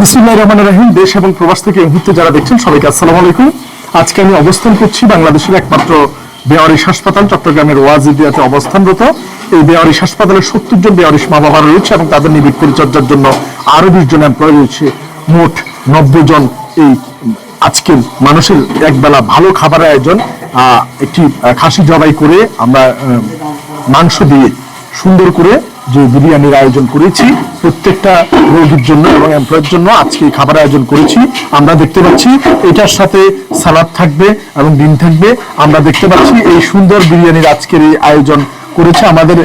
বিসমুল্লাহ রহমান রাহিম, দেশ এবং প্রবাস থেকে এই মুহূর্তে যারা দেখছেন সবাইকে আসসালামু আলাইকুম। আজকে আমি অবস্থান করছি বাংলাদেশের একমাত্র বেয়ারিশ হাসপাতাল, চট্টগ্রামের ওয়াজিদিয়াতে অবস্থানরত। এই বেয়ারিশ হাসপাতালে সত্তর জন বেয়ারিশ মা বাবা রয়েছে এবং তাদের নিবিড় পরিচর্যার জন্য আরও বিশ জন এমপ্লয় রয়েছে। মোট নব্বই জন এই আজকের মানুষের একবেলা ভালো খাবারের আয়োজন একটি খাসি জবাই করে আমরা মাংস দিয়ে সুন্দর করে যে বিরিয়ানির আয়োজন করেছি, প্রত্যেকটা রোগীর জন্য এবং এমপ্লয়ের জন্য আজকে খাবার আয়োজন করেছি। আমরা দেখতে পাচ্ছি এটার সাথে সালাদ থাকবে এবং ডিম থাকবে। আমরা দেখতে পাচ্ছি এই সুন্দর বিরিয়ানির আজকের এই আয়োজন করেছে আমাদের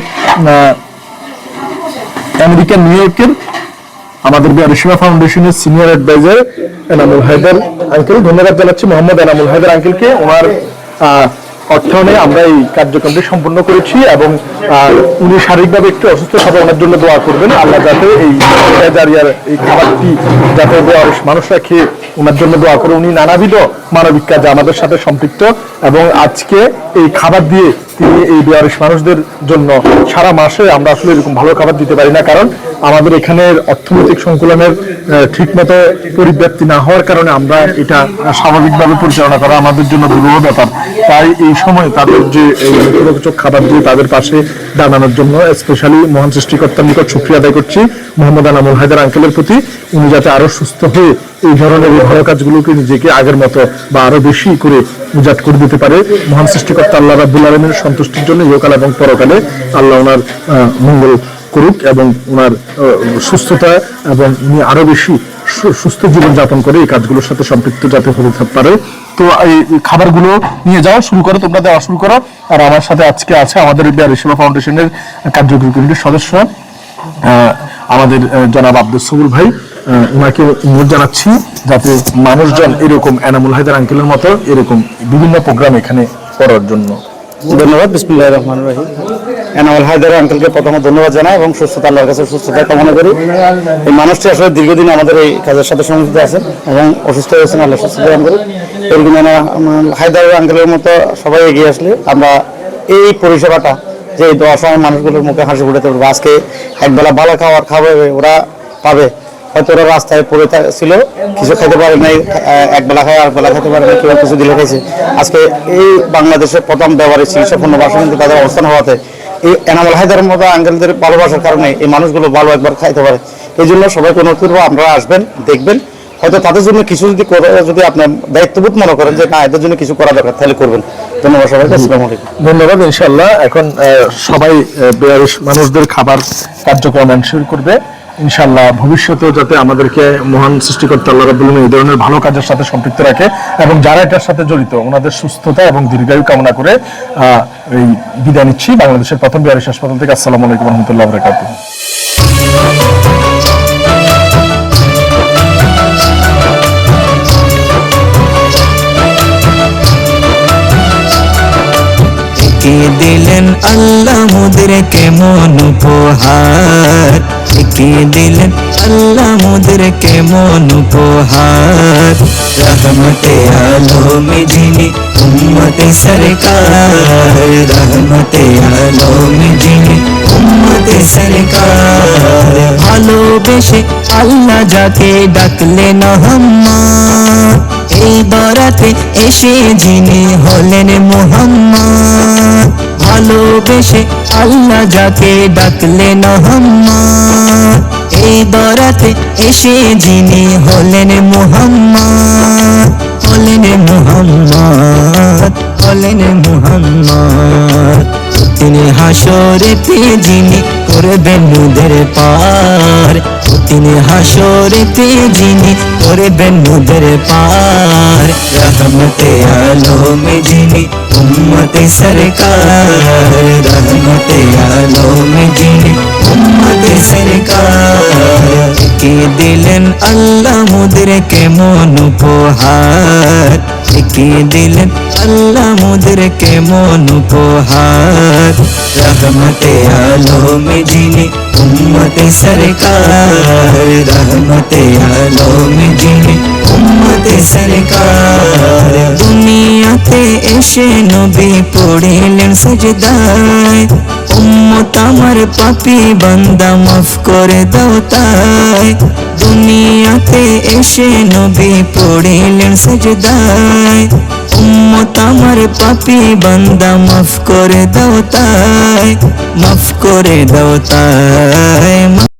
আমেরিকান নিউ ইয়র্কের আমাদের বিহারিসীমা ফাউন্ডেশনের senior advisor Enamul Haider uncle ধন্যবাদ জানাচ্ছি মোহাম্মদ এনামুল হায়দার আঙ্কেলকে ওনার অর্থায়নে আমরা এই কার্যক্রমটি সম্পন্ন করেছি এবং উনি শারীরিকভাবে একটু অসুস্থ হবে ওনার জন্য দোয়া করবেন। আল্লাহ যাতে এই জারিয়ার এই খাবারটি যাতে মানুষরা খেয়ে ওনার জন্য দোয়া করে। উনি নানাবিধ মানবিক কাজে আমাদের সাথে সম্পৃক্ত এবং আজকে এই খাবার দিয়ে তিনি এই বেয়ারিশ মানুষদের জন্য সারা মাসে আমরা আসলে এরকম ভালো খাবার দিতে পারি না, কারণ আমাদের এখানের অর্থনৈতিক সংকুলনের ঠিক মতো পরিব্যাপ্তি না হওয়ার কারণে আমরা এটা স্বাভাবিকভাবে পরিচালনা করা আমাদের জন্য দুর্বহ ব্যাপার। তাই এই সময় তাদের যে মুখরোচক খাবার দিয়ে তাদের পাশে দাঁড়ানোর জন্য স্পেশালি মহান সৃষ্টিকর্তার নিকট শুক্রিয়া আদায় করছি। মোহাম্মদ আনামুল হায়দার আঙ্কেলের প্রতি। উনি যাতে আরও সুস্থ হয়ে এই ধরনের এই ভালো কাজগুলোকে নিজেকে আগের মতো বা আরও বেশি করে উজাট করে দিতে পারে। মহান সৃষ্টিকর্তা আল্লাহ রাব্বুল আলমের সন্তুষ্টির জন্য ইহকাল এবং পরকালে আল্লাহ ওনার মঙ্গল করুক এবং ওনার সুস্থতা এবং উনি আরও বেশি সুস্থ জীবন যাপন করে এই কাজগুলোর সাথে সম্পৃক্ত যাতে হতে পারে। তো এই খাবারগুলো নিয়ে যাওয়া শুরু করো, তোমরা দেওয়া শুরু করো। আর আমার সাথে আজকে আছে আমাদের বিহার সেবা ফাউন্ডেশনের কার্যকরী কমিটির সদস্য আমাদের জনাব আব্দুল সবুর ভাই। ওনাকে অনুরোধ জানাচ্ছি যাতে মানুষজন এরকম এনামুল হায়দার আঙ্কেলের মতো এরকম বিভিন্ন প্রোগ্রাম এখানে করার জন্য। ধন্যবাদ, বিসমুল্লাহ রহমান রহিম। এনামল হায়দার আঙ্কেলকে প্রথমে ধন্যবাদ জানাই এবং সুস্থতা, আল্লাহর কাছে সুস্থতা কামনা করি। এই মানুষটি আসলে দীর্ঘদিন আমাদের এই কাজের সাথে সংযুক্ত আছেন এবং অসুস্থ হয়েছেন আল্লাহ সুস্থ দান করি। এরকম হায়দার আঙ্কেলের মতো সবাই এগিয়ে আসলে আমরা এই পরিষেবাটা, যে অসহায় মানুষগুলোর মুখে হাসি ফুটাতে পারব। আজকে একবেলা ভালো খাবার খাবে, ওরা পাবে। হয়তো ওরা রাস্তায় পড়ে ছিল। কিছু খেতে পারে নাই এক বেলা খায় আর বেলা খেতে পারে না কেউ কিছু দিলে খাইছে। আজকে এই বাংলাদেশের প্রথম ব্যবহারিক চিকিৎসাপূর্ণ বাসা কিন্তু তাদের অবস্থান হওয়াতে এই এনামল হায়দারের মতো আঙ্কেলদের ভালোবাসার কারণে এই মানুষগুলো ভালো একবার খাইতে পারে। এই জন্য সবাইকে অনুরোধ করব, আপনারা আসবেন, দেখবেন। হয়তো তাদের জন্য কিছু যদি যদি আপনার দায়িত্ববোধ মনে করেন যে না, এদের জন্য কিছু করা দরকার, তাহলে করবেন। ধন্যবাদ সবাইকে, আসসালামু আলাইকুম। ধন্যবাদ ইনশাল্লাহ এখন সবাই মানুষদের খাবার কার্যক্রম এনশিওর করবে। ইনশাল্লাহ ভবিষ্যতেও যাতে আমাদেরকে মহান সৃষ্টিকর্তা আল্লাহ আলামিন এই ধরনের ভালো কাজের সাথে সম্পৃক্ত রাখে এবং যারা এটার সাথে জড়িত, ওনাদের সুস্থতা এবং দীর্ঘায়ু কামনা করে এই বিদায় নিচ্ছি। বাংলাদেশের প্রথম বিহারিশ হাসপাতাল থেকে আসসালামু আলাইকুম রহমতুল্লাহ বরকাতুহ। দিলেন আল্লাহ মোদের কেমন উপহার। কে দিলেন। আল্লাহ মোদের কেমন উপহার। রহমতে আলমে যিনি উম্মতে সরকার। রহমতে আলমে যিনি উম্মতে সরকার। ভালোবেসে আল্লাহ যাকে ডাকলেন মোহাম্মদ, এই বরাতে এসে যিনি হলেন মোহাম্মদ। ভালোবেসে আল্লাহ যাকে ডাকলেন মোহাম্মদ। এই বরাতে এসে যিনি হলেন মোহাম্মদ হলেন মোহাম্মদ হলেন মোহাম্মদ। তিনি হাসরেতে যিনি করবেন নূদের পার তিনি হাসরেতে যিনি করবেন নূদের পার রহমতে আলমে যিনি উম্মতে সরকার রহমতে আলমে যিনি উম্মতে সরকার কে দিলেন আল্লাহ মোদের কেমন উপহার কে দিলেন আল্লাহ মোদের কেমন উপহার রহমতে আলমে যিনি উম্মতে সরকার রহমতে আলমে যিনি উম্মতে সরকার দুনিয়াতে এসে নবী পড়িলেন সজদায় উম্মত আমার পাপি বান্দা মাফ করে দাও তাই দুনিয়াতে এসে নবী পড়িলেন সজদায় উম্মত আমার পাপি বান্দা মাফ করে দাও তাই মাফ করে দাও তাই